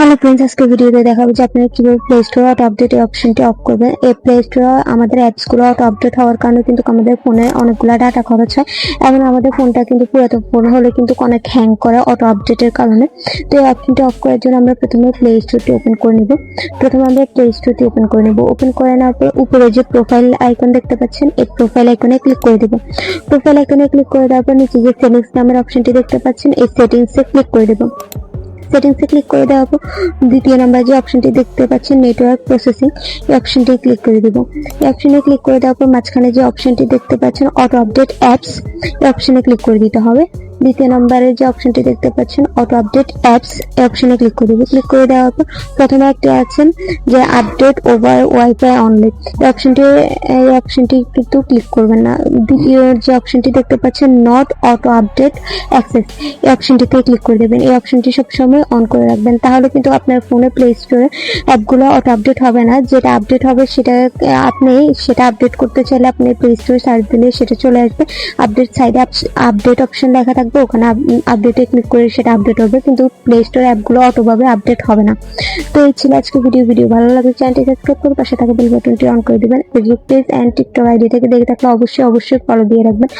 Hello friends আজকে ভিডিওতে দেখাবো যে আপনারা কীভাবে প্লে স্টোর অটো আপডেট এই অপশনটি অফ করবেন। এই প্লে স্টোর আমাদের অ্যাপসগুলো অটো আপডেট হওয়ার কারণে কিন্তু আমাদের ফোনে অনেকগুলো ডাটা খরচ হয়। এবং আমাদের ফোনটা কিন্তু পুরাতন ফোন হলে কিন্তু অনেক হ্যাং করে অটো আপডেটের কারণে। তো এই অপশনটি অফ করার জন্য আমরা প্রথমে প্লে স্টোরটি ওপেন করে নিব। প্রথমে আমরা প্লে স্টোরটি ওপেন করে নেব। ওপেন করে নেওয়ার পর উপরে যে প্রোফাইল আইকন দেখতে পাচ্ছেন, এই প্রোফাইল আইকনে ক্লিক করে দেব। প্রোফাইল আইকনে ক্লিক করে দেওয়ার পর নিচে যে সেটিংস নামের অপশনটি দেখতে পাচ্ছেন, এই সেটিংসে ক্লিক করে দেব। সেটিংসে ক্লিক করে দেওয়ার পর দ্বিতীয় নাম্বার যে অপশনটি দেখতে পাচ্ছেন নেটওয়ার্ক প্রসেসিং এই অপশনটি ক্লিক করে দেব। এই অপশনে ক্লিক করে দেওয়ার পর মাঝখানে যে অপশনটি দেখতে পাচ্ছেন অটো আপডেট অ্যাপস এই অপশনে ক্লিক করে দিতে হবে। দ্বিতীয় নম্বরের যে অপশনটি দেখতে পাচ্ছেন অটো আপডেট অ্যাপস এই অপশনে ক্লিক করে দেবে ক্লিক করে দেওয়ার পর প্রথমে একটা আছেন যে আপডেট ওভার ওয়াইফাই অনলি এই অপশনটি এই অপশনটি কিন্তু ক্লিক করবেন না। দ্বিতীয় যে অপশনটি দেখতে পাচ্ছেন নট অটো আপডেট অ্যাক্সেস এই অপশনটিতে ক্লিক করে দেবেন। এই অপশনটি সবসময় অন করে রাখবেন। তাহলে কিন্তু আপনার ফোনে প্লে স্টোরে অ্যাপগুলো অটো আপডেট হবে না। যেটা আপডেট হবে সেটা, আপনি, সেটা আপডেট করতে চাইলে আপনি প্লে স্টোরে সার্চ দিলে সেটা চলে আসবে। আপডেট সাইডে আপডেট অপশন লেখা থাকবে। ওখানে আপডেটে ক্লিক করে সেটা আপডেট হবে, কিন্তু প্লে স্টোর অ্যাপগুলো অটোভাবে আপডেট হবে না। তো এই ছিল আজকে ভিডিও ভিডিও ভালো লাগলে চ্যানেলটি সাবস্ক্রাইব করে পাশে থাকা বেল বাটনটি অন করে দেবেন। Facebook page and TikTok ID থেকে দেখে থাকলে অবশ্যই অবশ্যই ফলো দিয়ে রাখবেন।